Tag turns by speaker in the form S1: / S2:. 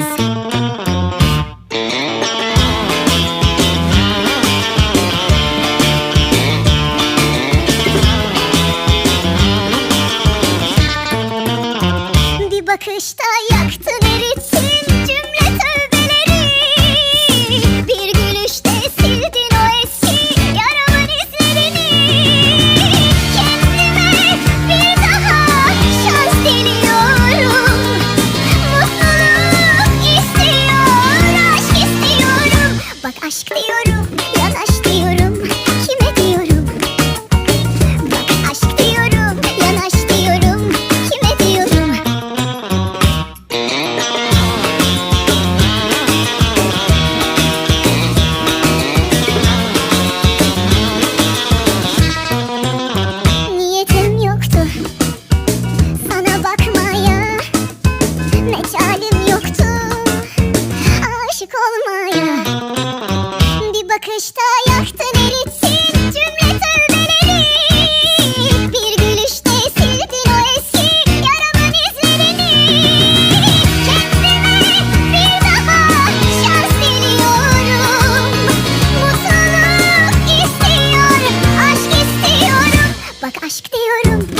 S1: promises. bakışta yaktın eritsin cümle tövbeleri. Bir gülüşte sildin o eski yaramın izlerini. Kendime bir daha şans diliyorum Mutluluk istiyorum, aşk istiyorum. Bak aşk diyorum.